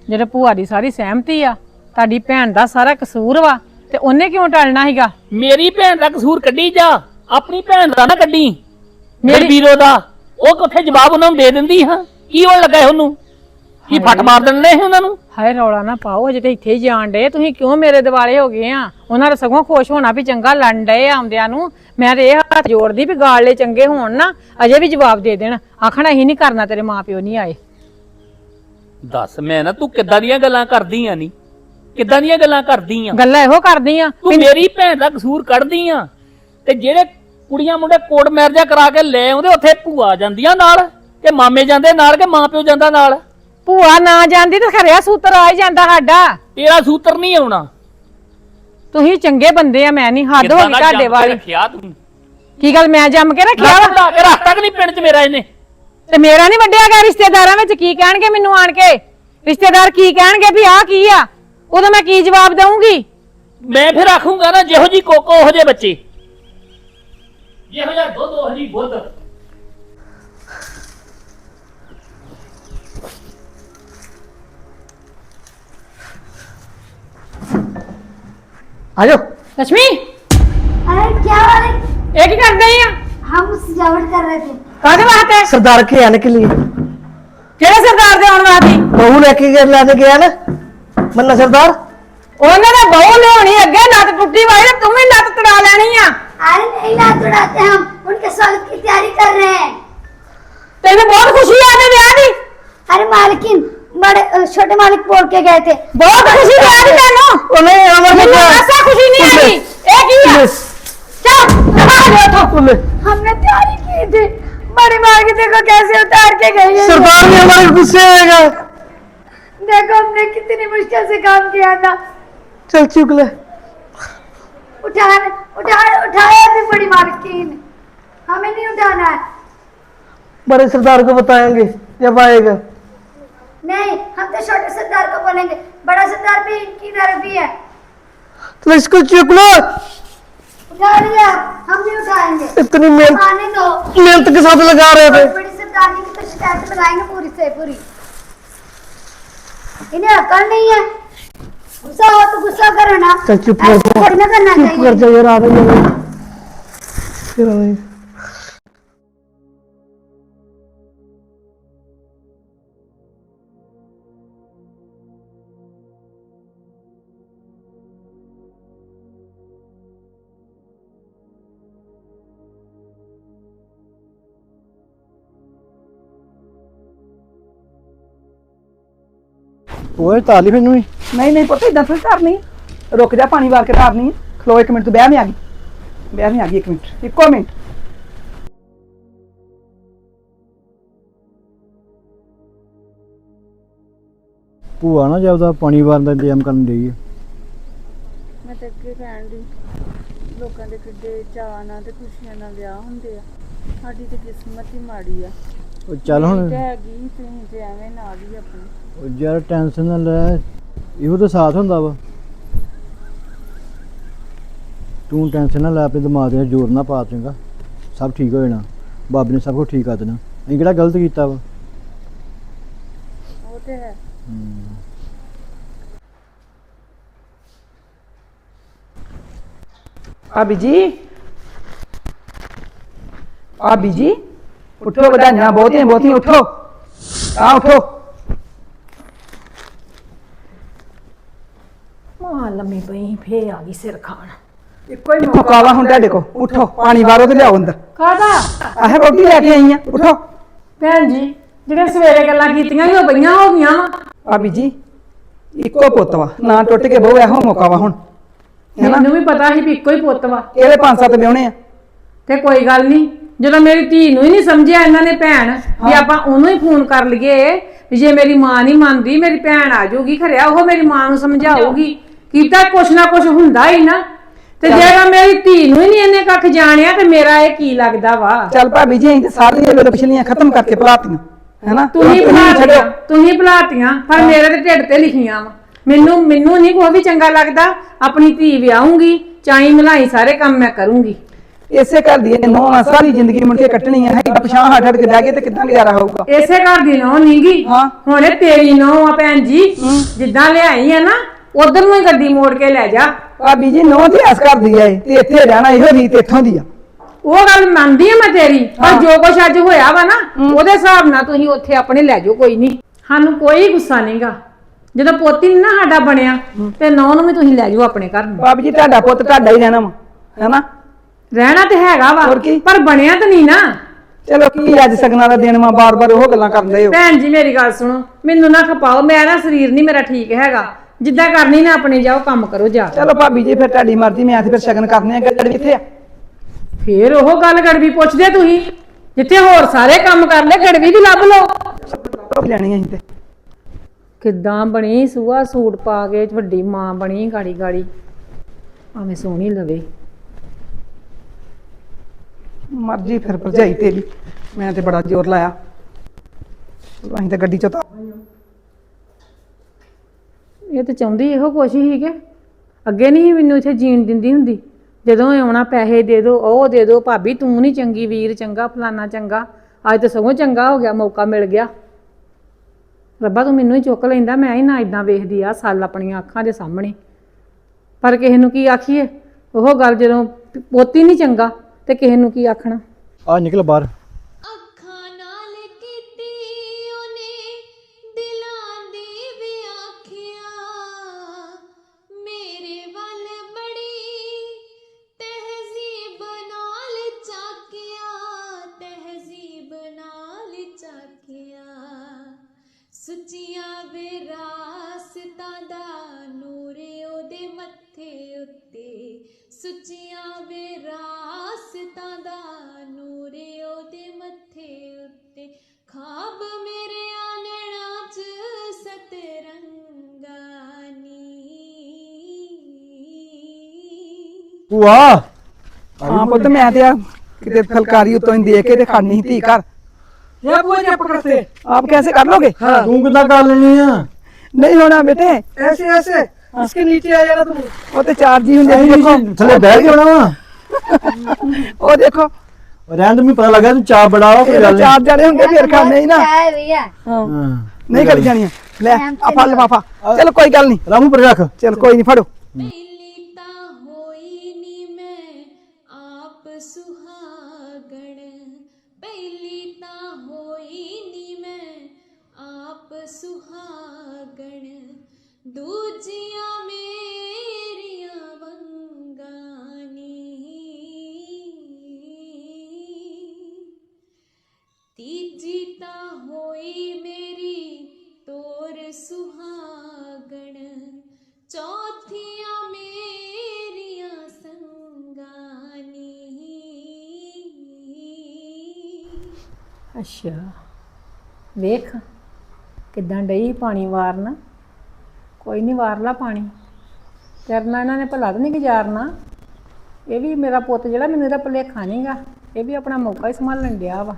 ਜਿਹੜੇ ਭੂਆ ਦੀ ਸਾਰੀ ਸਹਿਮਤੀ ਆ ਤੁਹਾਡੀ ਭੈਣ ਦਾ ਸਾਰਾ ਕਸੂਰ ਵਾ ਤੇ ਉਹਨੇ ਕਿਉਂ ਟਲਣਾ ਸੀਗਾ? ਮੇਰੀ ਭੈਣ ਦਾ ਕਸੂਰ ਕੱਢੀ ਜਾ ਆਪਣੀ ਭੈਣ ਦਾ ਨਾ ਕੱਢੀ। ਮੇਰੇ ਵੀਰੋ ਦਾ ਉਹ ਕਿੱਥੇ ਜਵਾਬ ਉਹਨਾਂ ਨੂੰ ਦੇ ਦਿੰਦੀ ਹਾਂ? ਕੀ ਹੋਣ ਲੱਗਾ ਉਹਨੂੰ? ਕੀ ਫੱਟ ਮਾਰ ਦਿੰਦੇ ਸੀ ਉਹਨਾਂ ਨੂੰ? ਹਾਏ ਰੌਲਾ ਨਾ ਪਾਓ ਅਜੇ ਤੇ ਇੱਥੇ ਹੀ ਜਾਣ ਡੇ ਤੁਸੀਂ ਕਿਉਂ ਮੇਰੇ ਦਿਵਾਲੇ ਹੋ ਗਏ ਆ? ਉਹਨਾਂ ਦਾ ਸਗੋਂ ਖੁਸ਼ ਹੋਣਾ ਵੀ ਚੰਗਾ ਲੜਨ ਆ ਆਉਂਦਿਆਂ ਨੂੰ। ਮੈਂ ਤੇ ਇਹ ਹੱਥ ਜੋੜਦੀ ਵੀ ਗਾਲੇ ਚੰਗੇ ਹੋਣ ਨਾ ਅਜੇ ਵੀ ਜਵਾਬ ਦੇ ਦੇਣ। ਆਖਣਾ ਹੀ ਨਹੀਂ ਕਰਨਾ ਤੇਰੇ ਮਾਪਿਓ ਨਹੀਂ ਆਏ। ਦੱਸ ਮੈਂ ਨਾ ਤੂੰ ਕਿੱਦਾਂ ਦੀਆਂ ਗੱਲਾਂ ਕਰਦੀ ਆ ਨਹੀਂ ਕਿੱਦਾਂ ਦੀਆਂ ਗੱਲਾਂ ਕਰਦੀ ਆ ਗੱਲਾਂ ਇਹੋ ਕਰਦੀ ਆ ਤੂੰ ਮੇਰੀ ਭੈਣ ਦਾ ਕਸੂਰ ਕੱਢਦੀ ਆ ਤੇ ਜਿਹੜੇ ਕੁੜੀਆਂ ਮੁੰਡੇ ਕੋਟ ਮੈਰਜਾ ਕਰਾ ਕੇ ਲੈ ਆਉਂਦੇ ਉੱਥੇ ਭੂਆ ਜਾਂਦੀਆਂ ਨਾਲ ਕਿ ਮਾਮੇ ਜਾਂਦੇ ਨਾਲ ਕਿ ਮਾਂ ਪਿਓ ਜਾਂਦਾ ਨਾਲ? ਭੂਆ ਨਾ ਜਾਂਦੀ ਤੇ ਖਰਿਆ ਸੂਤਰ ਆ ਹੀ ਜਾਂਦਾ ਸਾਡਾ। ਤੇਰਾ ਸੂਤਰ ਨਹੀਂ ਆਉਣਾ। ਤੁਸੀਂ ਚੰਗੇ ਬੰਦੇ ਆ ਮੈਂ ਨਹੀਂ ਹੱਦ ਹੋ ਕਿੱਦਾਂ ਗਈ ਦਾ ਤੁਹਾਡੇ ਜੰਮ ਕੇ ਵਾਲੀ। ਰੱਖਿਆ ਤੂੰ? ਕੀ ਗੱਲ ਮੈਂ ਜੰਮ ਕੇ ਰੱਖਿਆ ਵਾ? ਰੱਖ ਤੱਕ ਨਹੀਂ ਪਿੰਡ 'ਚ ਮੇਰਾ ਇਹਨੇ? ਤੇ ਮੇਰਾ ਨਹੀਂ ਵੱਡਿਆ ਗਿਆ ਰਿਸ਼ਤੇਦਾਰਾਂ ਵਿੱਚ? ਕੀ ਕਹਿਣਗੇ ਮੈਨੂੰ ਆਣ ਕੇ? ਰਿਸ਼ਤੇਦਾਰ ਕੀ ਕਹਿਣਗੇ ਵੀ ਆਹ ਕੀ ਆ? ਉਦੋਂ ਮੈਂ ਕੀ ਜਵਾਬ ਦਵਾਂਗੀ ਮੈਂ ਫਿਰ ਆਖੂੰਗਾ ਨਾ ਜਿਹੋ ਜੀ ਕੋਕੋ ਉਹੋ ਜਿਹੇ ਬੱਚੇ। ਜਿਹੋ ਜਿਹਾ ਦੁੱਧ ਉਹੋ ਜੀ ਬੁੱਧ आ जाओ लक्ष्मी अरे क्या हो रहा है ये की कर रही है हम सजावट कर रहे थे ਕਾਹਦੇ ਵਾਸਤੇ सरदार के आने के लिए ਕਿਹੜੇ ਸਰਦਾਰ ਦੇ ਆਉਣ ਵਾਸਤੇ बहू लेके गया- लाने गया ना मन्ना सरदार ਉਹਨਾਂ ਨੇ ਬਹੁ ਲਿਆਉਣੀ ਅੱਗੇ ਨੱਤ ਟੁੱਟੀ ਵਾਈ ਤੇ ਤੂੰ ਵੀ ਨੱਤ ਤੜਾ ਲੈਣੀ ਆ अरे नहीं ना उड़ाते हम उनके स्वागत की तैयारी कर रहे हैं ਤੈਨੂੰ ਬਹੁਤ ਖੁਸ਼ੀ ਆ ਤੇ ਵਿਆਹ ਦੀ अरे मालकिन बड़े छोटे मालिक बोल के गए थे। बहुत खुशी आ रही मैनो उन्हें हमारे को ऐसा खुशी नहीं आ रही एक ही है। चल हमारे तो हमने तैयारी की थी। बड़े मालिक देखो कैसे उतार के गए हैं। सरदार ने हमारे गुस्से आएगा देखो हमने कितनी मुश्किल से काम किया था। चल चुक ले। उठाने उठाने उठाया थे बड़ी मालिक की हमें नहीं उठाना है। बड़े सरदार को बताएँगे जब आएगा। नहीं हम तो छोटे सरदार को बोलेंगे। बड़ा सरदार भी इनकी तरफ़ ही। है तो इसको चुक लो। उठा लिया हम नहीं उठाएँगे। इतनी मेहनत मेहनत के साथ लगा रहे थे बड़ी की तो शिकायत लगाएँगे पूरी से पूरी। इन्हें अकल नहीं है। गुस्सा हो तो गुस्सा करो ना। चल चुप कर करना चुप कर जा यार आ रही है ਉਹ ਤਾਲੀ ਮੈਨੂੰ ਹੀ ਨਹੀਂ ਨਹੀਂ ਪੁੱਤ ਇਦਾਂ ਥੋੜੀ ਧਰਨੀ ਰੁਕ ਜਾ ਪਾਣੀ ਵਾਰ ਕੇ ਧਰਨੀ ਹੈ। ਖਲੋ ਇੱਕ ਮਿੰਟ ਤੂੰ ਵਿਆਹ ਮੇ ਆ ਗਈ। ਵਿਆਹ ਮੇ ਆ ਗਈ ਇੱਕ ਮਿੰਟ ਇੱਕੋ ਮਿੰਟ। ਭੂਆ ਨਾ ਜ਼ਿਆਦਾ ਪਾਣੀ ਵਾਰਨ ਦਾ ਇੰਤਜ਼ਾਮ ਕਰਨ ਦੇਈ ਮੈਂ ਤਾਂ ਅੱਗੇ ਕਹਿਣ ਦੀ ਲੋਕਾਂ ਦੇ ਕਿੱਡੇ ਚਾਅ ਨਾਲ ਤੇ ਖੁਸ਼ੀਆਂ ਨਾਲ ਵਿਆਹ ਹੁੰਦੇ ਆ। ਸਾਡੀ ਤੇ ਕਿਸਮਤ ਹੀ ਮਾੜੀ ਆ। ਉਹ ਚੱਲ ਹੁਣ। ਤੇ ਹੈਗੀ ਤੁਸੀਂ ਤੇ ਐਵੇਂ ਨਾਲ ਹੀ ਆਪਣੀ। ਉਹ ਯਾਰ ਟੈਨਸ਼ਨ ਨਾ ਲੈ। ਇਹੋ ਤਾਂ ਸਾਥ ਹੁੰਦਾ ਵਾ। ਤੂੰ ਟੈਨਸ਼ਨ ਨਾ ਲੈ ਆਪਣੇ ਦਿਮਾਗ ਤੇ ਜ਼ੋਰ ਨਾ ਪਾ ਚੰਗਾ। ਸਭ ਠੀਕ ਹੋ ਜਾਣਾ। ਬਾਬੇ ਨੇ ਸਭ ਕੁਝ ਠੀਕ ਕਰ ਦੇਣਾ। ਅਸੀਂ ਕਿਹੜਾ ਗਲਤ ਕੀਤਾ ਵਾ? ਉਹ ਤੇ ਹੈ। ਭਾਬੀ ਜੀ। ਭਾਬੀ ਜੀ ਉਠੋ ਵਧਾਈਆਂ ਬਹੁਤੀਆਂ ਬਹੁਤੀਆਂ ਉਠੋ। ਆ ਉਠੋ। ਲੰਮੀ ਪਈ ਫੇ ਆ ਗਈ ਸਿਰ ਖਾਣ। ਇੱਕੋ ਹੀ ਮੌਕਾ ਵਾ ਹੁਣ ਤੁਹਾਡੇ ਕੋ ਉਠੋ ਪਾਣੀ ਵਾਰੋ ਤੇ ਲਿਆਓ ਅੰਦਰ। ਕਾਹਦਾ? ਆਹ ਰੋਟੀ ਲੈ ਕੇ ਆਈ ਆ ਉਠੋ। ਭੈਣ ਜੀ ਜਿਹੜੇ ਸਵੇਰੇ ਗੱਲਾਂ ਕੀਤੀਆਂ ਸੀ ਉਹ ਬਈਆਂ ਹੋ ਗਈਆਂ ਵਾ। ਭਾਬੀ ਜੀ ਇੱਕੋ ਪੁੱਤ ਵਾ ਨਾ ਟੁੱਟ ਕੇ ਬਹੁ ਇਹੋ ਮੌਕਾ ਵਾ ਹੁਣ। ਹੈਨਾ ਮੈਨੂੰ ਵੀ ਪਤਾ ਸੀ ਵੀ ਇੱਕੋ ਹੀ ਪੁੱਤ ਵਾ। ਇਹਦੇ ਪੰਜ ਸੱਤ ਵਿਆਹੁਣੇ ਆ। ਤੇ ਕੋਈ ਗੱਲ ਨਹੀਂ ਜਦੋਂ ਮੇਰੀ ਧੀ ਨੂੰ ਹੀ ਨਹੀਂ ਸਮਝਿਆ ਇਹਨਾਂ ਨੇ ਭੈਣ ਵੀ ਆਪਾਂ ਉਹਨੂੰ ਹੀ ਫੋਨ ਕਰ ਲਈਏ ਵੀ ਜੇ ਮੇਰੀ ਮਾਂ ਨਹੀਂ ਮੰਨਦੀ ਮੇਰੀ ਭੈਣ ਆ ਜਾਊਗੀ ਖਰਿਆ ਉਹ ਮੇਰੀ ਮਾਂ ਨੂੰ ਸਮਝਾਊਗੀ। ਕੀਤਾ ਕੁਛ ਨਾ ਕੁਛ ਹੁੰਦਾ ਹੀ ਨਾ। ਤੇ ਜਿਹੜਾ ਮੇਰੀ ਧੀ ਨੂੰ ਹੀ ਨਹੀਂ ਇਹਨੇ ਕੱਖ ਜਾਣਿਆ ਤੇ ਮੇਰਾ ਇਹ ਕੀ ਲੱਗਦਾ ਵਾ? ਚੱਲ ਭਾਬੀ ਜੀ ਅਸੀਂ ਤੇ ਸਾਰੀਆਂ ਵੇਲੇ ਪਿਛਲੀਆਂ ਖਤਮ ਕਰਕੇ ਭੁਲਾਤੀਆਂ ਹੈਨਾ? ਤੁਸੀਂ ਭੁਲਾਤੀਆਂ ਤੁਸੀਂ ਭੁਲਾਤੀਆਂ ਪਰ ਮੇਰੇ ਤੇ ਢਿੱਡ ਤੇ ਲਿਖੀਆਂ ਵਾ। ਮੈਨੂੰ ਮੈਨੂੰ ਨਹੀਂ ਕੋਈ ਵੀ ਚੰਗਾ ਲੱਗਦਾ। ਆਪਣੀ ਧੀ ਵਿਆਹੂੰਗੀ ਚਾਈ ਮਲਾਈ ਸਾਰੇ ਕੰਮ ਮੈਂ ਕਰੂੰਗੀ। ਇਸੇ ਘਰ ਦੀ ਨੌਂ ਸਾਰੀ ਜ਼ਿੰਦਗੀ ਮੁੜ ਕੇ ਕੱਟਣੀ ਹੈ ਹੈ ਪਛਾਣ ਹਟ ਹਟ ਕੇ ਬਹਿ ਗਏ ਤੇ ਕਿੱਦਾਂ ਗੁਜ਼ਾਰਾ ਹੋਊਗਾ? ਇਸੇ ਘਰ ਦੀ ਨੌ ਨੀਗੀ। ਹਾਂ। ਹੁਣ ਇਹ ਤੇਰੀ ਨੌ ਆ ਭੈਣ ਜੀ ਜਿੱਦਾਂ ਲਿਆਈ ਆ ਨਾ ਉਧਰ ਨੂੰ ਹੀ ਗੱਡੀ ਮੋੜ ਕੇ ਲੈ ਜਾ। ਭਾਬੀ ਜੀ ਨੌਂ ਤੇ ਐਸ ਕਰਦੀ ਐ ਤੇ ਇੱਥੇ ਰਹਿਣਾ ਇਹੋ ਰੀਤ ਇੱਥੋਂ ਦੀ ਆ। ਉਹ ਗੱਲ ਮੰਨਦੀ ਆ ਮੈਂ ਤੇਰੀ ਪਰ ਜੋ ਕੁਛ ਅੱਜ ਹੋਇਆ ਵਾ ਨਾ ਉਹਦੇ ਹਿਸਾਬ ਨਾਲ ਤੁਸੀਂ ਉੱਥੇ ਆਪਣੇ ਲੈ ਜਾਓ ਕੋਈ ਨਹੀਂ। ਸਾਨੂੰ ਕੋਈ ਗੁੱਸਾ ਨਹੀਂਗਾ। ਜਦੋਂ ਪੋਤੀ ਨੀ ਨਾ ਸਾਡਾ ਬਣਿਆ ਤੇ ਨੌ ਨੂੰ ਵੀ ਤੁਸੀਂ ਲੈ ਜਾਓ ਆਪਣੇ ਘਰ ਨੂੰ। ਭਾਬੀ ਜੀ ਤੁਹਾਡਾ ਪੁੱਤ ਤੁਹਾਡਾ ਹੀ ਰਹਿਣਾ ਵਾ ਹੈਨਾ? ਰਹਿਣਾ ਤੇ ਹੈਗਾ ਵਾ ਹੋਰ ਕੀ? ਪਰ ਬਣਿਆ ਤਾਂ ਨਹੀਂ ਨਾ। ਚਲੋ ਕੀ ਅੱਜ ਸਗਨਾਂ ਦਾ ਦਿਨ ਵਾ ਬਾਰ-ਬਾਰ ਉਹ ਗੱਲਾਂ ਕਰਦੇ ਹੋ। ਭੈਣ ਜੀ ਮੇਰੀ ਗੱਲ ਸੁਣੋ ਮੈਨੂੰ ਨਾ ਖਪਾਓ ਮੇਰਾ ਸਰੀਰ ਨਹੀਂ ਮੇਰਾ ਠੀਕ ਹੈਗਾ। ਜਿੱਦਾਂ ਕਰਨੀ ਨਾ ਆਪਣੇ ਜਾਓ ਕੰਮ ਕਰੋ ਜਾ ਕੇ। ਚਲੋ ਭਾਬੀ ਜੀ ਫਿਰ ਤੁਹਾਡੀ ਮਰਜ਼ੀ ਮੈਂ ਤੇ ਫਿਰ ਸ਼ਗਨ ਕਰਨੇ ਆ ਗੱਡੀ ਕਿੱਥੇ ਆ। ਫੇਰ ਉਹ ਗੱਲ ਗੜਵੀ ਪੁੱਛਦੇ ਤੁਸੀਂ ਜਿੱਥੇ ਹੋਰ ਸਾਰੇ ਕੰਮ ਕਰ ਲੈ ਗੜਵੀ ਵੀ ਲੱਭ ਲਓ। ਲੈਣੀ ਅਸੀਂ ਤੇ। ਕਿੱਦਾਂ ਬਣੀ ਸੂਆ ਸੂਟ ਪਾ ਕੇ ਵੱਡੀ ਮਾਂ ਬਣੀ ਗਾੜੀ ਗਾੜੀ। ਭਾਵੇਂ ਸੋਹਣੀ ਲਵੇ। ਮਰਜ਼ੀ ਫਿਰ ਭਰਜਾਈ ਤੇਰੀ। ਮੈਂ ਤੇ ਬੜਾ ਜ਼ੋਰ ਲਾਇਆ। ਅਸੀਂ ਤਾਂ ਗੱਡੀ ਚੋਂ ਤਾਂ ਇਹ ਤਾਂ ਚਾਹੁੰਦੀ ਇਹੋ ਕੁਛ ਹੀ ਕਿ ਅੱਗੇ ਨਹੀਂ ਮੈਨੂੰ ਇੱਥੇ ਜੀਣ ਦਿੰਦੀ ਹੁੰਦੀ। ਜਦੋਂ ਇਹ ਆਉਣਾ, ਪੈਸੇ ਦੇ ਦਿਓ ਉਹ ਦੇ ਦਿਓ ਭਾਬੀ ਤੂੰ ਨਹੀਂ ਚੰਗੀ, ਵੀਰ ਚੰਗਾ, ਫਲਾਨਾ ਚੰਗਾ। ਅੱਜ ਤਾਂ ਸਗੋਂ ਚੰਗਾ ਹੋ ਗਿਆ, ਮੌਕਾ ਮਿਲ ਗਿਆ। ਰੱਬਾ ਤੂੰ ਮੈਨੂੰ ਹੀ ਚੁੱਕ ਲੈਂਦਾ, ਮੈਂ ਹੀ ਨਾ ਇਦਾਂ ਵੇਖਦੀ ਆ, ਸਾਲ ਆਪਣੀਆਂ ਅੱਖਾਂ ਦੇ ਸਾਹਮਣੇ। ਪਰ ਕਿਸੇ ਨੂੰ ਕੀ ਆਖੀਏ? ਉਹ ਗੱਲ ਜਦੋਂ ਪੋਤੀ ਨਹੀਂ ਚੰਗਾ, ਤੇ ਕਿਸੇ ਨੂੰ ਕੀ ਆਖਣਾ? ਆ ਨਿਕਲ ਬਾਹਰ। ਭੂਆ। ਹਾਂ ਪੁੱਤ ਮੈਂ ਤੇ ਆ ਕਿਤੇ ਫਲਕਾਰੀ ਉਤੋਂ ਹੀ ਦੇਖ ਕੇ ਤੇ ਖਾਣੀ ਸੀ ਧੀ ਘਰ। ਇਹ ਭੂਆ ਜੀ ਪਕੜਤੇ ਆਪ ਕੈਸੇ ਕਰ ਲੋਗੇ? ਤੂੰ ਕਿੱਦਾਂ ਕਰ ਲੈਣੀ ਆ? ਨਹੀਂ ਹੋਣਾ ਬੇਟੇ। ਐਸੇ ਐਸੇ। ਇਸਕੇ ਨੀਚੇ ਆ ਜਾਣਾ ਤੂੰ। ਉਹ ਤੇ ਚਾਰ ਜੀ ਹੁੰਦੇ ਸੀ। ਦੇਖੋ ਥੱਲੇ ਬਹਿ ਕੇ ਹੋਣਾ ਉਹ ਦੇਖੋ। ਰਹਿਣ ਦੇ ਪਤਾ ਲੱਗਾ ਤੂੰ ਚਾਹ ਬੜਾ ਉਹ ਗੱਲ ਚਾਰ ਜਣੇ ਹੁੰਦੇ ਫੇਰ ਖਾਣੇ ਹੀ ਨਾ। ਹਾਂ। ਨਹੀਂ ਕਰੀ ਜਾਣੀ ਲੈ ਆ ਫੜ ਲਫਾਫਾ। ਚਲ ਕੋਈ ਗੱਲ ਨਹੀਂ। ਰਾਮੂ ਪਰ ਰੱਖ। ਚਲ ਕੋਈ ਨਹੀਂ ਫੜੋ। ਦੂਜੀਆਂ ਮੇਰੀਆਂ ਵੰਗਾਨੀ ਤੀਜੀ ਤਾਂ ਹੋਈ ਮੇਰੀ ਤੋਰ ਸੁਹਾਗਣ। ਚੌਥੀਆਂ ਮੇਰੀਆਂ ਸੰਗਾਨੀ ਅੱਛਾ, ਵੇਖ ਕਿਦਾਂ ਡਈ ਪਾਣੀ ਵਾਰਨ। ਕੋਈ ਨਹੀਂ ਵਾਰਲਾ ਪਾਣੀ। ਕਰਨਾ ਇਹਨਾਂ ਨੇ ਭਲਾ ਤਾਂ ਨਹੀਂ ਗੁਜ਼ਾਰਨਾ ਇਹ ਵੀ ਮੇਰਾ ਪੁੱਤ ਜਿਹੜਾ ਮੈਨੂੰ ਇਹਦਾ ਭੁਲੇਖਾ ਨਹੀਂਗਾ ਇਹ ਵੀ ਆਪਣਾ ਮੌਕਾ ਹੀ ਸੰਭਾਲਣ ਡਿਆ ਵਾ।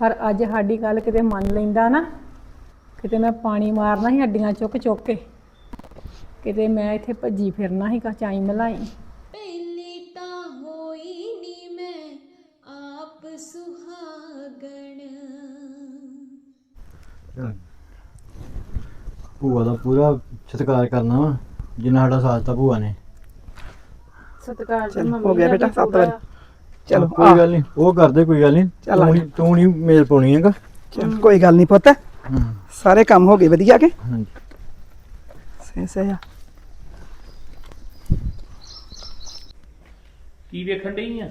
ਪਰ ਅੱਜ ਸਾਡੀ ਗੱਲ ਕਿਤੇ ਮੰਨ ਲੈਂਦਾ ਨਾ, ਕਿਤੇ ਮੈਂ ਪਾਣੀ ਮਾਰਨਾ ਸੀ ਹੱਡੀਆਂ ਚੁੱਕ ਚੁੱਕ ਕੇ, ਕਿਤੇ ਮੈਂ ਇੱਥੇ ਭੱਜੀ ਫਿਰਨਾ ਸੀ ਚਾਈ ਮਲਾਈ। ਭੂਆ ਦਾ ਪੂਰਾ ਸਤਿਕਾਰ ਕਰਨਾ ਵਾ ਜਿੰਨਾ ਸਾਡਾ ਸਾਥ ਦਿੱਤਾ ਭੂਆ ਨੇ। ਸਤਿਕਾਰ ਤੇ ਮੰਮੀ ਹੋ ਕੋਈ ਗੱਲ ਨਹੀਂ ਉਹ ਤੂੰ ਨਹੀਂ ਮੇਲ ਪਾਉਣੀ ਹੈਗਾ। ਕੋਈ ਗੱਲ ਨਹੀਂ ਪੁੱਤ। ਸਾਰੇ ਕੰਮ ਹੋ ਗਏ ਵਧੀਆ ਕੇ? ਹਾਂਜੀ। ਸੇ ਸੇ ਆ। ਕੀ ਵੇਖਣ ਡਈ ਆ?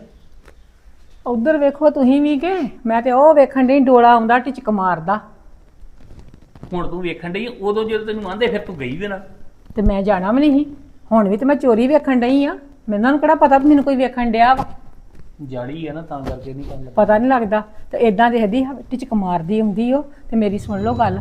ਉਧਰ ਵੇਖੋ ਤੁਸੀਂ ਵੀ ਕਿ ਮੈਂ ਤੇ ਉਹ ਵੇਖਣ ਡਈ ਡੋਲਾ ਆਉਂਦਾ ਟਿਚਕ ਮਾਰਦਾ। ਹੁਣ ਤੂੰ ਵੇਖਣ ਡਈ ਉਦੋਂ ਜਦੋਂ ਤੈਨੂੰ ਆਂਦੇ ਫਿਰ ਤੂੰ ਗਈ ਵੀ ਨਾ ਤੇ ਮੈਂ ਜਾਣਾ ਵੀ ਨਹੀਂ ਸੀ। ਹੁਣ ਵੀ ਤੇ ਮੈਂ ਚੋਰੀ ਵੇਖਣ ਡਈ ਆ। ਮੈਨੂੰ ਨੂੰ ਕਿਹੜਾ ਪਤਾ ਵੀ ਮੈਨੂੰ ਕੋਈ ਵੇਖਣ ਡਿਆ ਵਾ। ਜਾੜੀ ਆ ਨਾ ਤਾਂ ਕਰਕੇ ਨਹੀਂ ਗੱਲ। ਪਤਾ ਨਹੀਂ ਲੱਗਦਾ। ਤੇ ਇਦਾਂ ਦੇਖਦੀ ਟਿਚਕ ਮਾਰਦੀ ਹੁੰਦੀ ਉਹ ਤੇ ਮੇਰੀ ਸੁਣ ਲਓ ਗੱਲ।